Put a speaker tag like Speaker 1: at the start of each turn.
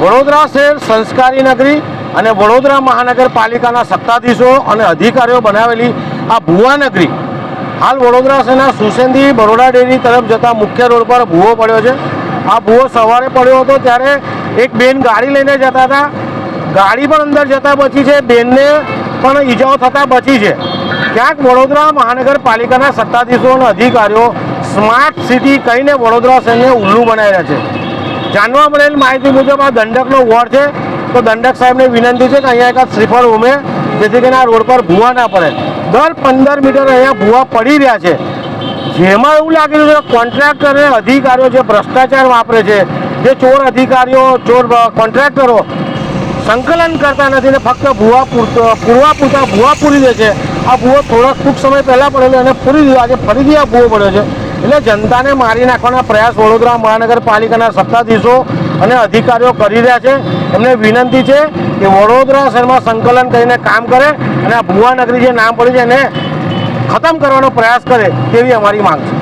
Speaker 1: વડોદરા શહેર સંસ્કારી નગરી અને વડોદરા મહાનગરપાલિકાના સત્તાધીશો અને અધિકારીઓ બનાવેલી આ ભુવા નગરી. હાલ વડોદરા શહેરના સુસેન્દી બરોડા ડેરી તરફ જતા મુખ્ય રોડ પર ભૂવો પડ્યો છે. આ ભૂવો સવારે પડ્યો હતો ત્યારે એક બેન ગાડી લઈને જતા હતા. ગાડી પણ અંદર જતા બચી છે. બેનને પણ ઈજાઓ થતાં બચી છે. ક્યાંક વડોદરા મહાનગરપાલિકાના સત્તાધીશો અને અધિકારીઓ સ્માર્ટ સિટી કહીને વડોદરા શહેરને ઉલ્લુ બનાવી રહ્યા છે. જાણવા મળેલ માહિતી મુજબ આ દંડકનો વોર્ડ છે. તો દંડક સાહેબને વિનંતી છે કે અહીંયા એક શ્રીફળ ઉમે જેથી કરીને આ રોડ પર ભૂવા ના પડે. દર પંદર મીટર અહીંયા ભૂવા પડી રહ્યા છે. જેમાં એવું લાગી રહ્યું છે કોન્ટ્રાક્ટર અને અધિકારીઓ જે ભ્રષ્ટાચાર વાપરે છે, જે ચોર અધિકારીઓ, ચોર કોન્ટ્રાક્ટરો સંકલન કરતા નથી ને ફક્ત ભૂવા પૂરવા પૂરતા ભૂવા પૂરી દે છે. આ ભૂવો થોડાક ટૂંક સમય પહેલાં પડેલો અને પૂરી દીધો. આજે ફરીથી આ ભૂવો પડ્યો છે. એટલે જનતાને મારી નાખવાના પ્રયાસ વડોદરા મહાનગરપાલિકાના સત્તાધીશો અને અધિકારીઓ કરી રહ્યા છે. એમને વિનંતી છે કે વડોદરા શહેરમાં સંકલન કરીને કામ કરે અને આ ભુવાનગરી જે નામ પડ્યું છે એને ખતમ કરવાનો પ્રયાસ કરે તેવી અમારી માંગ છે.